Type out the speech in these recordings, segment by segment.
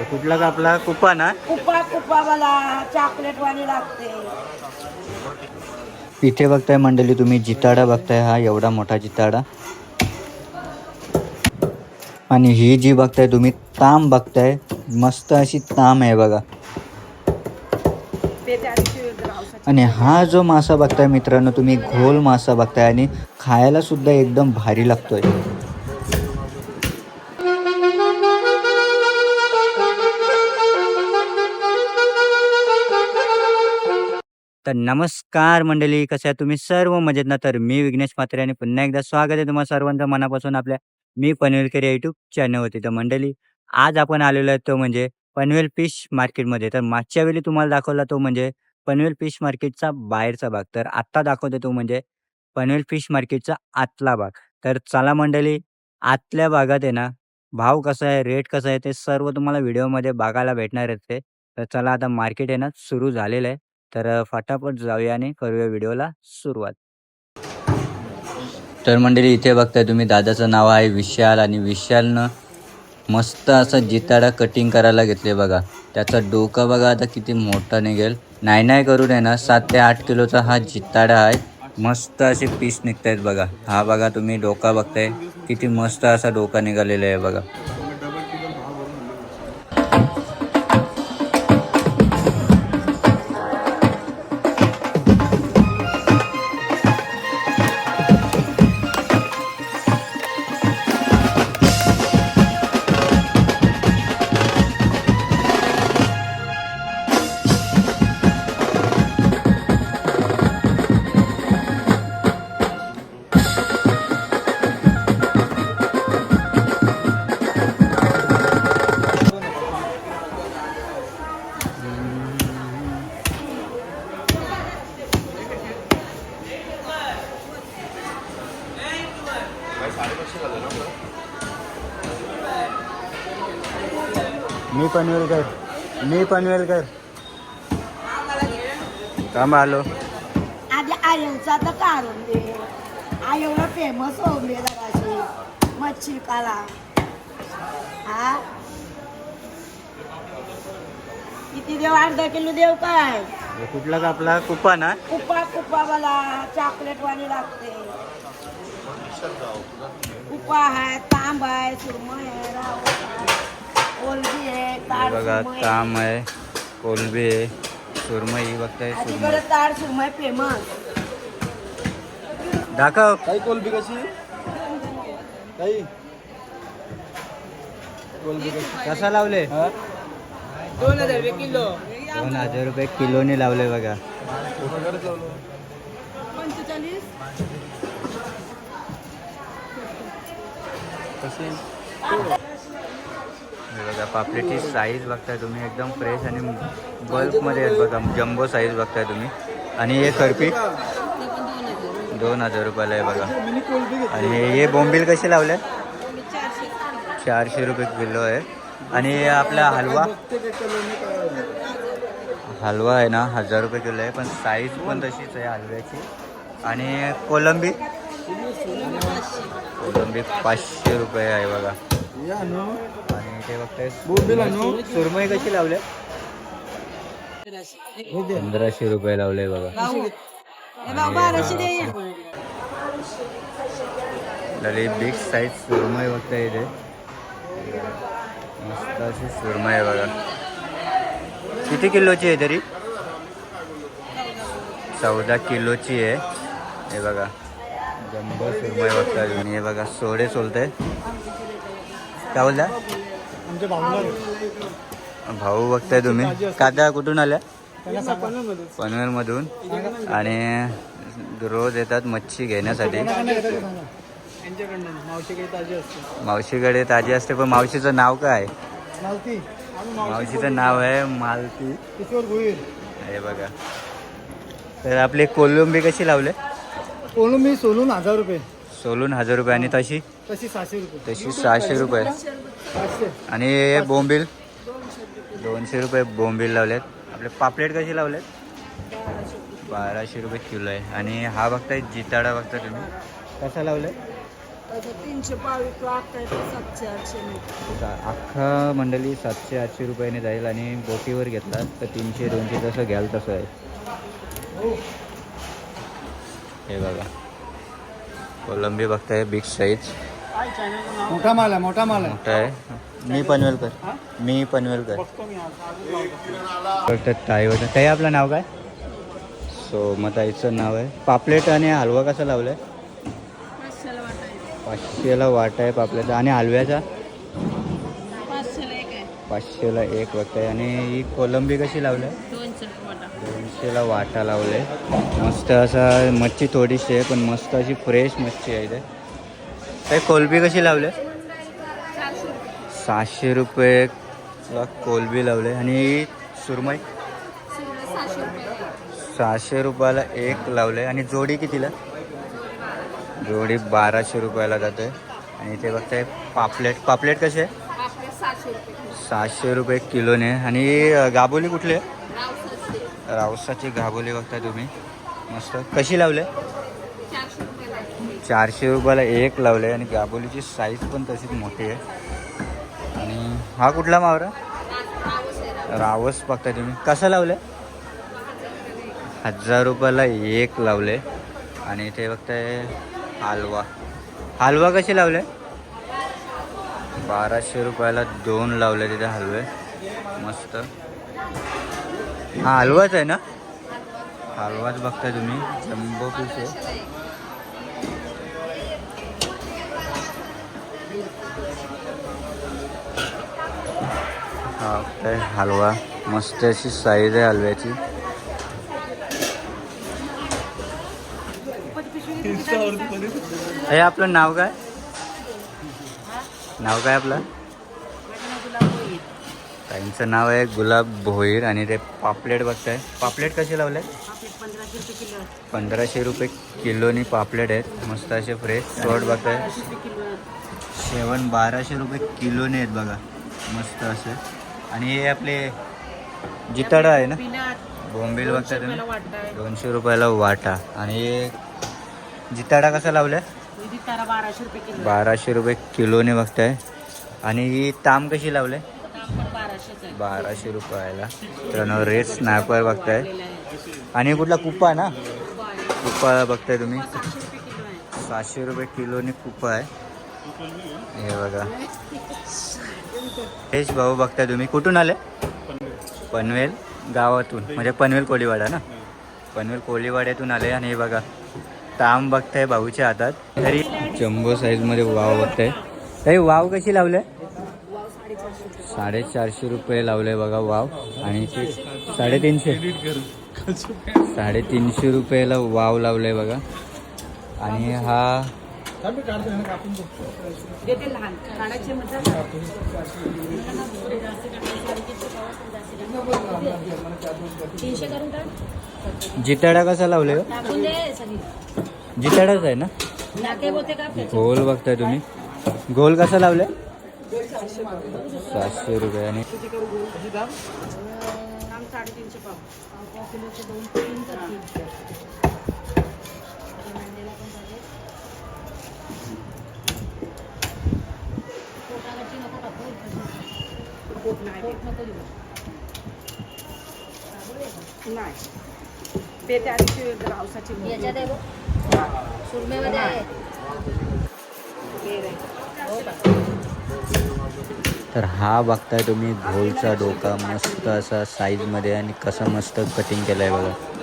हे कुठला का आपला कुपा ना कुपा कुपा मला चॉकलेट वाणी लागते. इथे बघताय मंडळी तुम्ही जिताडा बघताय हा एवढा मोठा जिताडा. आणि ही जी बघताय तुम्ही ताम बघताय मस्त अशी ताम आहे बघा. आणि हा जो मासा बघताय मित्रांनो तुम्ही घोल मासा बघताय आणि खायला सुद्धा एकदम भारी लागतोय. तर नमस्कार मंडळी कसे आहे तुम्ही? सर्व मजेत ना? तर मी विघ्नेश म्हात्रे आणि पुन्हा एकदा स्वागत आहे तुम्हाला सर्वांचं मनापासून आपल्या मी पनवेलकर या युट्यूब चॅनलवरती तर मंडळी आज आपण आलेलो आहे तो म्हणजे पनवेल फिश मार्केटमध्ये तर मागच्या वेळी तुम्हाला दाखवला तो म्हणजे पनवेल फिश मार्केटचा बाहेरचा भाग. तर आत्ता दाखवतो तो म्हणजे पनवेल फिश मार्केटचा आतला भाग. तर चला मंडळी आतल्या भागात आहे ना भाव कसा आहे रेट कसा आहे ते सर्व तुम्हाला व्हिडिओमध्ये बघायला भेटणार आहे तर चला आता मार्केट आहे ना सुरू झालेलं आहे. तर फटाफट जाऊया आणि करूया व्हिडिओला सुरुवात. तर मंडळी इथे बघताय तुम्ही दादाचं नाव आहे विशाल आणि विशालनं मस्त असं जिताडा कटिंग करायला घेतले बघा. त्याचा डोका बघा आता किती मोठा निघेल. नाही नाही करून आहे ना. सात ते आठ किलोचा हा जिताडा आहे. मस्त असे पीस निघतायत बघा. हा बघा तुम्ही डोका बघताय. किती मस्त असा डोका निघालेला आहे बघा. मी पनवेलकर मी पनवेलकर काम आलो. आधी आयवचा तर काढून दे. आयवला फेमस होऊन दे जराशी. मच्छी काला हा? किती देव अर्धा किलो देव काय? कुठला का आपला कुपा ना? कुपा कुपा मला. चॉकलेट वाणी लागते. कुपा आहे तांब आहे सुरमई आहे राव बघा आहे. ताम आहे कोलबी आहे सुरमई बघताय सुरमई. फ़ेमस दाखव. काही कोलबी कशी? काही कोलबी कशी? कसा लावले? दोन हज़ार रुपये किलो. दोन हज़ार रुपये किलोने लावले बघा. कशी हे बघा पापलेटची साईज बघताय तुम्ही एकदम फ्रेश आणि बल्कमध्ये आहेत बघा जम्बो साईज बघताय तुम्ही. आणि हे करपी दोन हजार रुपयाला आहे बघा. आणि हे बोंबील कसे लावले? चारशे रुपये किलो आहे. आणि आपला हलवा? हलवा आहे ना हजार रुपये किलो आहे पण साईज पण तशीच आहे हलव्याची. आणि कोलंबी? कोलंबी पाचशे रुपये आहे बघा. बघताय सुरमई कशी लावले दे पंधराशे रुपये लावले बघा. बिग साईज सुरमई बघताय इथे. मस्त अशी सुरमई आहे बघा. किती किलोची आहे तरी? चौदा किलोची आहे. हे बघा. जम्बो सुरमई बघताय तुम्ही. हे बघा सोडे सोलते काय बोलता? भाऊ बघताय तुम्ही. काका कुठून आल्या? त्यांना सापडलं पनवेलमधून. आणि रोज येतात मच्छी घेण्यासाठी. मावशीकडे ताजी असते पण मावशीचं नाव काय? मावशीचं नाव आहे मालती. हे बघा. तर आपले कोलंबी कशी लावले? कोलंबी सोलून हजार रुपये. सोलून हजार रुपये. आणि तशी? तशी सहाशे रुपये. तशी सहाशे रुपये. आणि हे बोंबील. दोनशे रुपये बोंबील लावलेत. आपले पापलेट कशी लावलेत? बाराशे रुपये किलो आहे. आणि हा बघताय जिताडा बघता तुम्ही. कसा लावलाय तीनशे बावीस अख्खा मंडळी सातशे आठशे रुपयाने जाईल आणि बोटीवर घेतला तर तीनशे दोनशे जसं घ्याल तसं आहे. हे बघा. कोलंबी बघताय बिग साईज. मोठा माल आहे मोठा माल आहे. मोठा आहे. मी पनवेलकर. मी पनवेलकर. ताईवर ताई आपलं नाव काय? सो मग ताईचं नाव आहे. पापलेट आणि हलवा कसा लावलाय? पाचशेला वाटायचं पाचशेला वाटा आहे पापलेटचा आणि हलव्याचा? पाचशेला एक आहे. एक वाटतं आणि ही कोलंबी कशी लावलाय? वाटा. दोनशेला वाटा लावले मस्त असा मच्छी थोडीशी आहे पण मस्त अशी फ्रेश मच्छी आहे इथे. ते कोलबी कशी लावले सहाशे रुपये. कोलबी लावले. आणि सुरमई? सहाशे रुपयाला एक लावले. आणि जोडी कितीला? जोडी बाराशे रुपयाला जाते. आणि इथे बघताय पापलेट. पापलेट कसे सहाशे रुपये किलोने. आणि गाबोली कुठली आहे? रावसाची. घाबोली बघताय तुम्ही. मस्त. कशी लावले? चारशे रुपयाला एक लावले आणि गाबोलीची साईज पण तशीच मोठी आहे. आणि हा कुठला मावरा? रावस बघताय तुम्ही. कसं लावलं हजार रुपयाला एक लावले. आणि इथे बघताय हलवा. हलवा कसे लावले बाराशे रुपयाला दोन लावले तिथे हलवे. मस्त. हा हलवाच आहे ना? हलवाच बघताय तुम्ही. जम्बो पीस आहे. हा काय हलवा मस्त अशी साईज आहे हलव्याची. हे आपलं नाव काय? नाव काय आपलं? ताईंचं नाव आहे गुलाब भोईर आणि ते पापलेट बघताय. पापलेट कसे लावले पंधराशे रुपये किलोनी पापलेट आहेत. मस्त असे फ्रेश शॉर्ट बघताय. शेवण बाराशे रुपये किलोने आहेत बघा. मस्त असे. आणि हे आपले जिताडा आहे ना बोंबील बघताय तुम्ही दोनशे रुपयाला वाटा. आणि हे जिताडा कसा लावलाय? बाराशे रुपये किलो बाराशे रुपये किलोने बघताय. आणि ही ताम कशी लावले? बाराशे रुपयाला. तर रेट स्नॅपर बघताय. आणि कुठला कुप्पा ना? कुप्पा बघताय तुम्ही. सातशे रुपये किलोने कुप्पा आहे. हे बघा. हेच भाऊ बघताय तुम्ही. कुठून आले? पनवेल गावातून. म्हणजे पनवेल कोळीवाडा ना? पनवेल कोळीवाड्यातून आले आणि हे बघा. ताम बघताय भाऊच्या हातात. तरी जम्बो साईजमध्ये वाव बघताय. तरी वाव कशी लावले साडेचारशे रुपये लावले बघा वाव. आणि ते साडेतीनशे. साडेतीनशे रुपयाला वाव लावले बघा. आणि हा देते लहान. खाण्याचे तीनशे करून टाक जिताडा कसा लावले हो? टाकून दे सगळी. जिताडाच आहे ना? नाके बोलते का? गोल बघताय तुम्ही. गोल कसा लावले? सातशे रुपये आणि साडेतीनशे पाव. पाव किलोचे दोन तीन तर तीन पोटावरची नको टाकू. पोट नाही आहे तर हा बघताय तुम्ही घोलचा डोका मस्त असा साईजमध्ये आणि कसा मस्त कटिंग केला आहे बघा.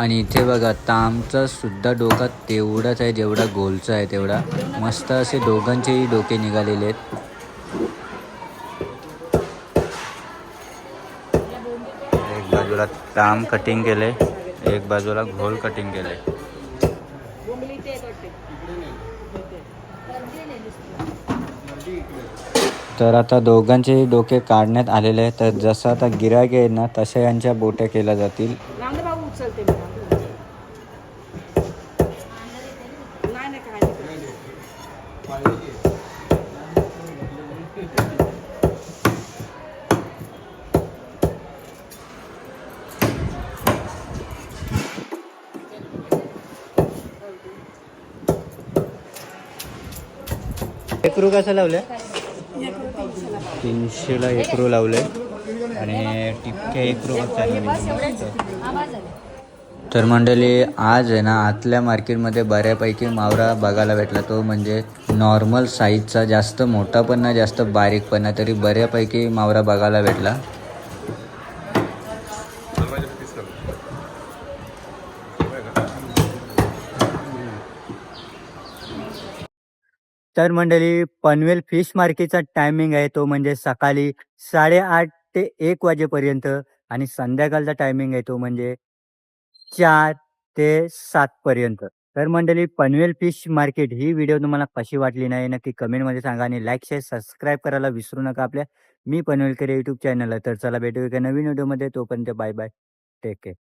आणि इथे बघा तामचा सुद्धा डोका तेवढाच आहे जेवढा गोलचा आहे तेवढा. मस्त असे दोघांचेही डोके निघालेले आहेत. एक बाजूला ताम कटिंग केले एक बाजूला घोल कटिंग केले. तर आता दोघांचेही डोके काढण्यात आलेले आहेत. तर जसं आता गिरायक आहे ना तशा यांच्या बोट्या केल्या जातील. एकरू कसं लावलं तीनशेला एकरू लावलंय. आणि टिपक्या एकरू तर मंडळी आज आहे ना आतल्या मार्केटमध्ये बऱ्यापैकी मावरा बघायला भेटला. तो म्हणजे नॉर्मल साईजचा जास्त मोठा पण नाही जास्त बारीक पण नाही तरी बऱ्यापैकी मावरा बघायला भेटला. तर मंडळी पनवेल फिश मार्केटचा टायमिंग आहे तो म्हणजे सकाळी साडेआठ ते एक वाजेपर्यंत आणि संध्याकाळचा टायमिंग आहे तो म्हणजे चार ते सात पर्यंत. तर मंडळी पनवेल फिश मार्केट ही व्हिडिओ तुम्हाला कशी वाटली नाही नक्की कमेंटमध्ये सांगा आणि लाईक शेअर सबस्क्राईब करायला विसरू नका आपल्या. मी पनवेलकर यूट्यूब चॅनलला तर चला भेटू एका नवीन व्हिडिओमध्ये तोपर्यंत बाय बाय टेक केअर